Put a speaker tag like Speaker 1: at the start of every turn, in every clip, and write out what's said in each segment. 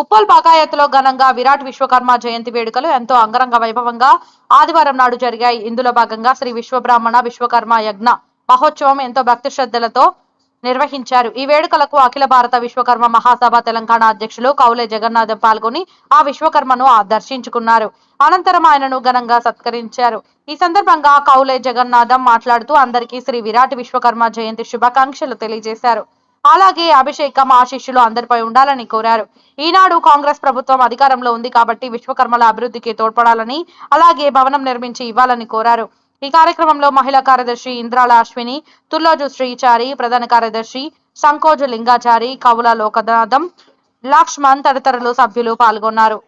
Speaker 1: ఉప్పల్ బాగాయత్లో ఘనంగా విరాట్ విశ్వకర్మ జయంతి వేడుకలు ఎంతో అంగరంగ వైభవంగా ఆదివారం నాడు జరిగాయి. ఇందులో భాగంగా శ్రీ విశ్వబ్రాహ్మణ విశ్వకర్మ యజ్ఞ మహోత్సవం ఎంతో భక్తి శ్రద్ధలతో నిర్వహించారు. ఈ వేడుకలకు అఖిల భారత విశ్వకర్మ మహాసభ తెలంగాణ అధ్యక్షులు కౌలే జగన్నాథం పాల్గొని ఆ విశ్వకర్మను ఆ దర్శించుకున్నారు అనంతరం ఆయనను ఘనంగా సత్కరించారు. ఈ సందర్భంగా కౌలే జగన్నాథం మాట్లాడుతూ అందరికీ శ్రీ విరాట్ విశ్వకర్మ జయంతి శుభాకాంక్షలు తెలియజేశారు. అలాగే అభిషేకం ఆశీస్సులు అందరిపై ఉండాలని కోరారు. ఈనాడు కాంగ్రెస్ ప్రభుత్వం అధికారంలో ఉంది కాబట్టి విశ్వకర్మల అభివృద్ధికి తోడ్పడాలని అలాగే భవనం నిర్మించి ఇవ్వాలని కోరారు. ఈ కార్యక్రమంలో మహిళా కార్యదర్శి ఇంద్రాల అశ్విని తుల్లోజు శ్రీచారి ప్రధాన కార్యదర్శి సంకోజు లింగాచారి కవుల లోకనాథం లక్ష్మణ్ తదితరులు సభ్యులు పాల్గొన్నారు.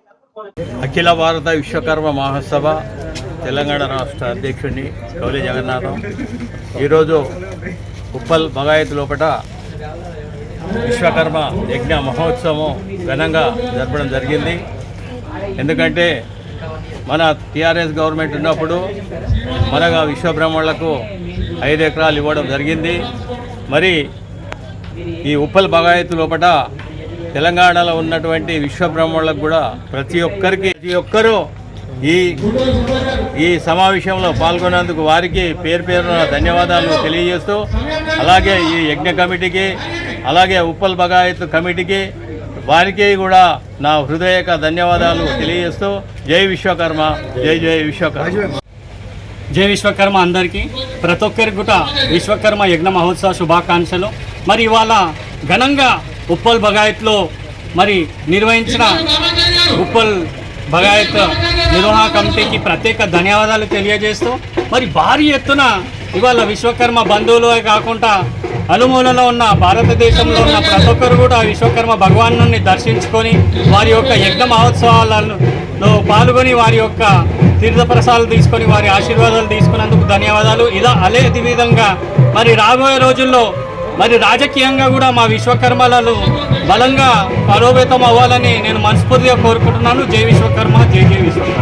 Speaker 2: అఖిల భారత విశ్వకర్మ మహాసభ తెలంగాణ రాష్ట్ర అధ్యక్షుడిని కౌలి జగన్నాథం. ఈరోజు ఉప్పల్ బగాయత్ లోపల విశ్వకర్మ యజ్ఞ మహోత్సవం ఘనంగా జరపడం జరిగింది. ఎందుకంటే మన టీఆర్ఎస్ గవర్నమెంట్ ఉన్నప్పుడు మనగా విశ్వబ్రహ్మణులకు ఐదు ఎకరాలు ఇవ్వడం జరిగింది. మరి ఈ ఉప్పల్ బగాయతు లోపట తెలంగాణలో ఉన్నటువంటి విశ్వబ్రహ్మణులకు కూడా ప్రతి ఒక్కరికి ప్రతి ఒక్కరూ ఈ ఈ సమావేశంలో పాల్గొన్నందుకు వారికి పేరు పేరున ధన్యవాదాలు తెలియజేస్తూ అలాగే ఈ యజ్ఞ కమిటీకి అలాగే ఉప్పల్ బగాయత్ కమిటీకి వారికి కూడా నా హృదయక ధన్యవాదాలు తెలియజేస్తూ జై విశ్వకర్మ జై జై విశ్వకర్మ.
Speaker 3: జై విశ్వకర్మ అందరికీ ప్రతి ఒక్కరికి కూడా విశ్వకర్మ యజ్ఞ మహోత్సవ శుభాకాంక్షలు. మరి ఇవాళ ఘనంగా ఉప్పల్ బగాయత్లో మరి నిర్వహించిన ఉప్పల్ బగాయత్ నిర్వహణ కమిటీకి ప్రత్యేక ధన్యవాదాలు తెలియజేస్తూ మరి భారీ ఎత్తున ఇవాళ విశ్వకర్మ బంధువులే కాకుండా అనుమూలలో ఉన్న భారతదేశంలో ఉన్న ప్రతి ఒక్కరు కూడా విశ్వకర్మ భగవాను దర్శించుకొని వారి యొక్క యజ్ఞ మహోత్సవాలలో పాల్గొని వారి యొక్క తీర్థప్రసాదాలు తీసుకొని వారి ఆశీర్వాదాలు తీసుకున్నందుకు ధన్యవాదాలు. ఇలా అదే విధంగా మరి రాబోయే రోజుల్లో మరి రాజకీయంగా కూడా మా విశ్వకర్మలలో బలంగా బలోపేతం అవ్వాలని నేను మనస్ఫూర్తిగా కోరుకుంటున్నాను. జై విశ్వకర్మ జై జై విశ్వకర్మ.